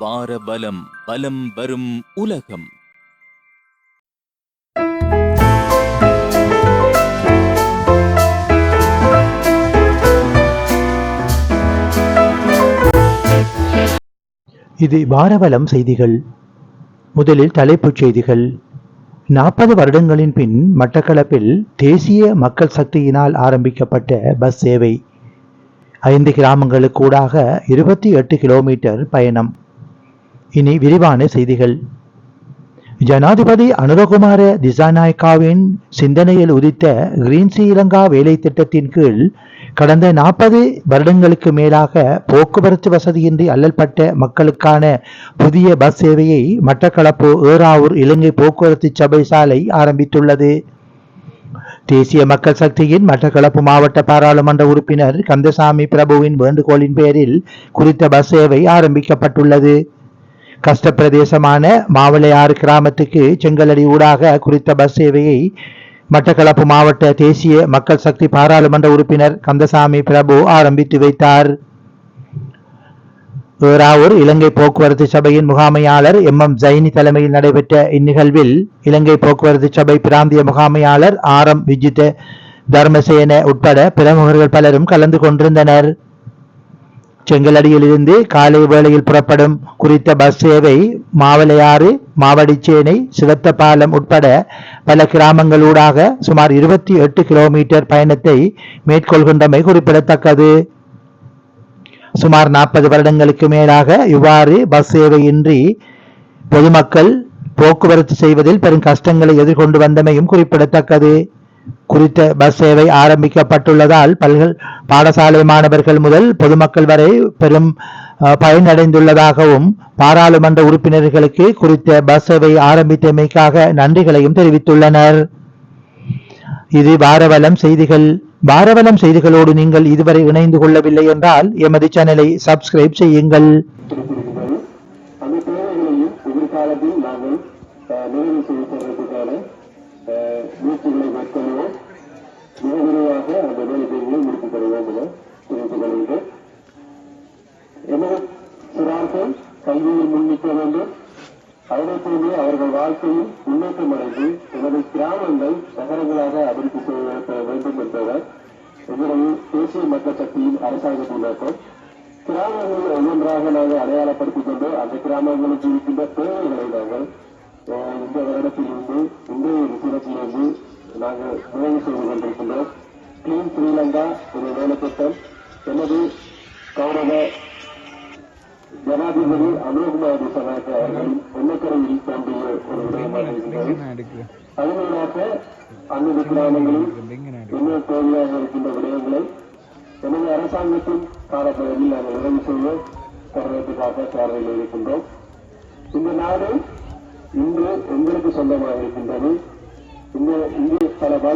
பாரபலம் பலம் வரும் உலகம். இது பாரபலம் செய்திகள். முதலில் தலைப்புச் செய்திகள். நாற்பது வருடங்களின் பின் மட்டக்களப்பில் தேசிய மக்கள் சக்தியினால் ஆரம்பிக்கப்பட்ட பஸ் சேவை. ஐந்து கிராமங்களுக்கூடாக இருபத்தி எட்டு கிலோமீட்டர் பயணம். இனி விரிவான செய்திகள். ஜனாதிபதி அனுரகுமார திசாநாயக்காவின் சிந்தனையில் உதித்த கிரீன் ஸ்ரீலங்கா வேலை திட்டத்தின் கீழ் கடந்த நாற்பது வருடங்களுக்கு மேலாக போக்குவரத்து வசதியின்றி அல்லல்பட்ட மக்களுக்கான புதிய பஸ் சேவையை மட்டக்களப்பு ஏறாவூர் இலங்கை போக்குவரத்து சபை சாலை ஆரம்பித்துள்ளது. தேசிய மக்கள் சக்தியின் மட்டக்களப்பு மாவட்ட பாராளுமன்ற உறுப்பினர் கந்தசாமி பிரபுவின் வேண்டுகோளின் பேரில் குறித்த பஸ் சேவை ஆரம்பிக்கப்பட்டுள்ளது. கஷ்ட பிரதேசமான மாவளையாறு கிராமத்துக்கு செங்கலடி ஊடாக குறித்த பஸ் சேவையை மட்டக்களப்பு மாவட்ட தேசிய மக்கள் சக்தி பாராளுமன்ற உறுப்பினர் கந்தசாமி பிரபு ஆரம்பித்து வைத்தார். ஏறாவூர் இலங்கை போக்குவரத்து சபையின் முகாமையாளர் எம். எம். ஜைனி தலைமையில் நடைபெற்ற இந்நிகழ்வில் இலங்கை போக்குவரத்து சபை பிராந்திய முகாமையாளர் ஆர். எம். விஜித தர்மசேன உட்பட பிரமுகர்கள் பலரும் கலந்து கொண்டிருந்தனர். செங்கலடியிலிருந்து காலை வேளையில் புறப்படும் குறித்த பஸ் சேவை மாவளையாறு மாவடிச்சேனை சிவத்தபாலம் உட்பட பல கிராமங்களூடாக சுமார் இருபத்தி எட்டு கிலோமீட்டர் பயணத்தை மேற்கொள்கின்றமை குறிப்பிடத்தக்கது. சுமார் நாற்பது வருடங்களுக்கு மேலாக இவ்வாறு பஸ் சேவையின்றி பொதுமக்கள் போக்குவரத்து செய்வதில் பெரும் கஷ்டங்களை எதிர்கொண்டு வந்தமையும் குறிப்பிடத்தக்கது. குறித்த பஸ் சேவை ஆரம்பிக்கப்பட்டுள்ளதால் பல்கல் பாடசாலை மாணவர்கள் முதல் பொதுமக்கள் வரை பெரும் பயனடைந்துள்ளதாகவும் பாராளுமன்ற உறுப்பினர்களுக்கு குறித்த பஸ் சேவை ஆரம்பித்தமைக்காக நன்றிகளையும் தெரிவித்துள்ளனர். இது வாரவலம் செய்திகள். வாரவலம் செய்திகளோடு நீங்கள் இதுவரை இணைந்து கொள்ளவில்லை என்றால் எமது சேனலை சப்ஸ்கிரைப் செய்யுங்கள். நாங்கள் அஹ், மேற்கொள்வோம் மிக விரைவாக அந்த வேலைகளை முடித்துத் தருவோம் என தெரிவித்துக் கொள்கின்றேன் எமது சிறார்கள் கல்வியில் முன்னிக்க வேண்டும். அதனைப் போன்று அவர்கள் வாழ்க்கையில் முன்னேற்றம் அடைந்து எமது கிராமங்கள் நகரங்களாக அபிவிருத்தி செய்ய வேண்டும் என்பவர் எங்களது தேசிய மக்கள் சக்தியின் அரசாங்கத்தின் நோக்கம் கிராமங்களை ஒவ்வொன்றாக நாங்கள் அடையாளப்படுத்திக் கொண்டு அந்த கிராமங்களுக்கு இருக்கின்ற தேவைகளை நாங்கள் இந்த வருடத்திலிருந்து இன்றைய தினத்திலிருந்து நாங்கள் நிறைவு செய்து கொண்டிருக்கின்றோம் கிளீன் ஸ்ரீலங்கா ஒரு வேலை திட்டம் எனது கௌரவ ஜனாதிபதி அனுகுமார் திசநாயக்க அவர்கள் எண்ணக்கரையில் தோன்றிய ஒரு விடயமாக இருக்கிறது அதனாக அன்னது கிராமங்களில் என்ன தேவையாக இருக்கின்ற விடயங்களை எனது அரசாங்கத்தின் காலப்பகுதியில் நாங்கள் நிறைவு செய்ய தருவதற்காக பார்வையில் இருக்கின்றோம் இந்த நாடு இன்று எங்களுக்கு சொந்தமாக இருக்கின்றது. இந்த இங்கே பல பல